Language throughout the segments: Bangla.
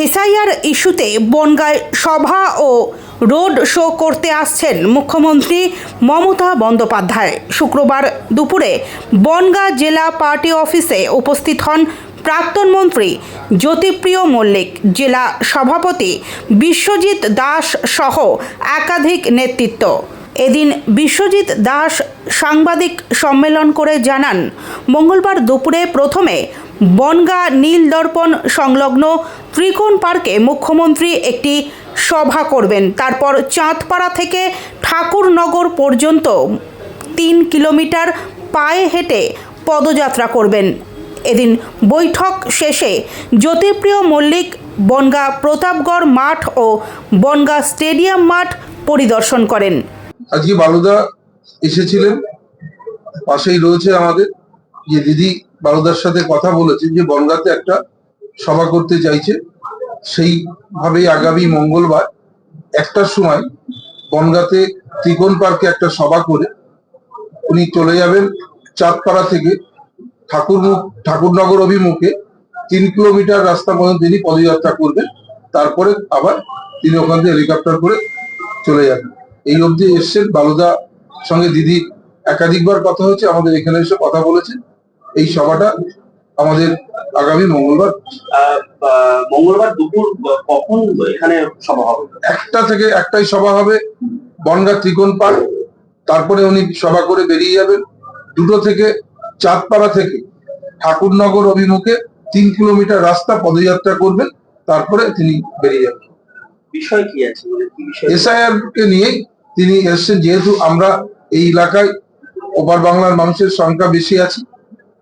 এসআইআর ইস্যুতে বনগায় সভা ও রোড শো করতে আসছেন মুখ্যমন্ত্রী মমতা বন্দ্যোপাধ্যায়। শুক্রবার দুপুরে বনগাঁ জেলা পার্টি অফিসে উপস্থিত হন প্রাক্তন মন্ত্রী জ্যোতিপ্রিয় মল্লিক। জেলা সভাপতি বিশ্বজিৎ দাস সহ একাধিক নেতৃত্ব। এদিন বিশ্বজিৎ দাস সাংবাদিক সম্মেলন করে জানান, মঙ্গলবার দুপুরে প্রথমে বনগাঁ নীল দর্পণ সংলগ্ন ত্রিকোণ পার্কে মুখ্যমন্ত্রী একটি সভা করবেন। তারপর চাঁদপাড়া থেকে ঠাকুরনগর পর্যন্ত তিন কিলোমিটার পায়ে হেঁটে পদযাত্রা করবেন। এদিন বৈঠক শেষে জ্যোতিপ্রিয় মল্লিক বনগাঁ প্রতাপগড় মাঠ ও বনগাঁ স্টেডিয়াম মাঠ পরিদর্শন করেন। আজকে বালুদা এসেছিলেন, পাশেই রয়েছে আমাদের যে দিদি বালুদার সাথে কথা বলেছে যে বনগাঁতে একটা সভা করতে চাইছে। সেইভাবেই আগামী মঙ্গলবার একটার সময় বনগাঁতে ত্রিকোণ পার্কে একটা সভা করে উনি চলে যাবেন চাঁদপাড়া থেকে ঠাকুরমুখ, ঠাকুরনগর অভিমুখে তিন কিলোমিটার রাস্তা পর্যন্ত তিনি পদযাত্রা করবেন। তারপরে আবার তিনি ওখান থেকে হেলিকপ্টার করে চলে যাবেন। এই অবধি এসছেন বালুদা সঙ্গে দিদি। একাধিকবার কথা হয়েছে, আমাদের এখানে এসে কথা বলেছেন। এই সভাটা আমাদের আগামী মঙ্গলবার মঙ্গলবার দুপুর কখন এখানে সভা হবে? একটা থেকে একটাই সভা হবে বনগা ত্রিকোণ পার্ক তারপরে উনি সভা করে বেরিয়ে যাবেন। দুটো থেকে চাঁদপাড়া থেকে ঠাকুরনগর অভিমুখে তিন কিলোমিটার রাস্তা পদযাত্রা করবেন তারপরে তিনি বেরিয়ে যাবেন। বিষয় কি আছে? মানে এসআইআর কে নিয়েই তিনি এসছেন যেহেতু আমরা এই এলাকায় ওপার বাংলার মানুষের সংখ্যা বেশি আছে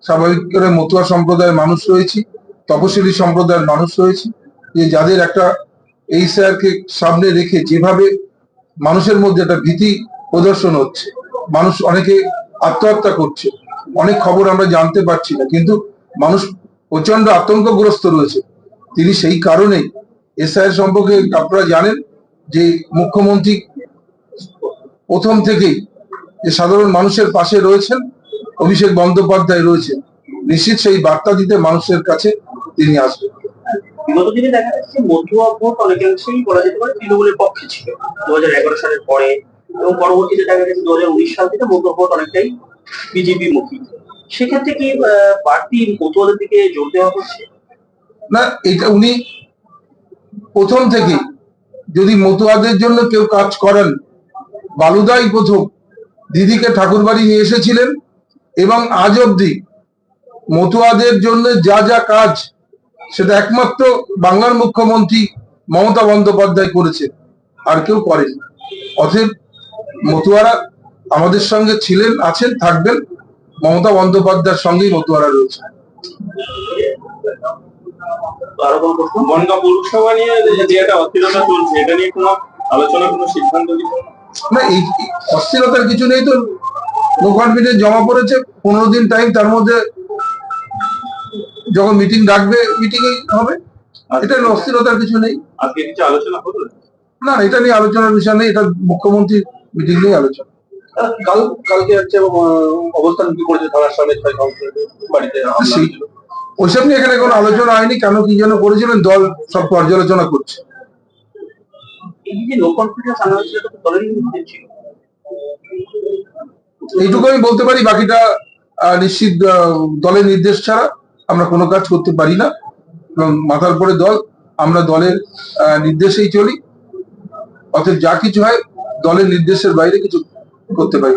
স্বাভাবিক করে মতুয়া সম্প্রদায়ের মানুষ রয়েছি, তপশিলি সম্প্রদায়ের মানুষ রয়েছি। যে যাদের একটা এই কে সামনে রেখে যেভাবে মানুষের মধ্যে একটা ভীতি প্রদর্শন হচ্ছে, মানুষ অনেকে আত্মহত্যা করছে, অনেক খবর আমরা জানতে পারছি না, কিন্তু মানুষ প্রচণ্ড আতঙ্কগ্রস্ত রয়েছে। তিনি সেই কারণেই এসআইআর সম্পর্কে আপনারা জানেন যে মুখ্যমন্ত্রী প্রথম থেকেই যে সাধারণ মানুষের পাশে রয়েছেন অভিষেক বন্দ্যোপাধ্যায় রয়েছেন নিশ্চিত সেই বার্তা দিতে মানুষের কাছে তিনি আসবেন। বিগত দিনে দেখা যাচ্ছে মধ্যুয়া ভোট অনেকাংশেই বলা যেতে পারে তৃণমূলের পক্ষে ছিল। দু সালের পরে এবং পরবর্তীতে দেখা গেছে দু হাজার উনিশ সাল থেকে ভোট অনেকটাই বিজেপি মুখী। সেক্ষেত্রে কি আহ, বাড়তি মতুয়াদের দিকে জোর দেওয়া হচ্ছে? না এটা উনি প্রথম থেকে। যদি মতুয়াদের জন্য কেউ কাজ করেন বালুদাই প্রথম। দিদিকে ঠাকুরবাড়ি নিয়ে এসেছিলেন এবং আজ অবধি মতুয়াদের জন্য যা যা কাজ সেটা একমাত্র বাংলার মুখ্যমন্ত্রী মমতা বন্দ্যোপাধ্যায় করেছে আর কেউ করেনি। অতএব মতুয়ারা আমাদের সঙ্গে ছিলেন আছেন থাকবেন। মমতা বন্দ্যোপাধ্যায়ের সঙ্গেই মতুয়ারা রয়েছে তো আরও কোনো প্রশ্ন? বনগাঁ পৌরসভা নিয়ে যে একটা অস্থিরতা চলছে এটা নিয়ে কোনো আলোচনা কোনো সিদ্ধান্ত না এই এই অস্থিরতার কিছু নেই তো। নো কনফিডেন্স জমা পড়েছে পনেরো দিন টাইম তার মধ্যে যখন মিটিং ডাকবে মিটিং হবে। এটা অস্থিরতার কিছু নেই। আজকে কিছু আলোচনা হলো? না এটা নিয়ে আলোচনার বিষয় নেই এটা মুখ্যমন্ত্রীর মিটিং নিয়ে আলোচনা। কাল কালকে হচ্ছে অবস্থান কি করেছে থানার সামনে বাড়িতে? ওইসব নিয়ে এখানে কোনো আলোচনা হয়নি কেন কি যেন করেছিলেন দল সব পর্যালোচনা করছে। এই যে কনফিডেন্স আনা হয়েছিল ছিল। এইটুকু আমি বলতে পারি, বাকিটা নিশ্চিত দলের নির্দেশ ছাড়া আমরা কোনো কাজ করতে পারি না এবং মাথার পরে দল, আমরা দলের নির্দেশেই চলি অতএব যা কিছু হয়, দলের নির্দেশের বাইরে কিছু করতে পারি।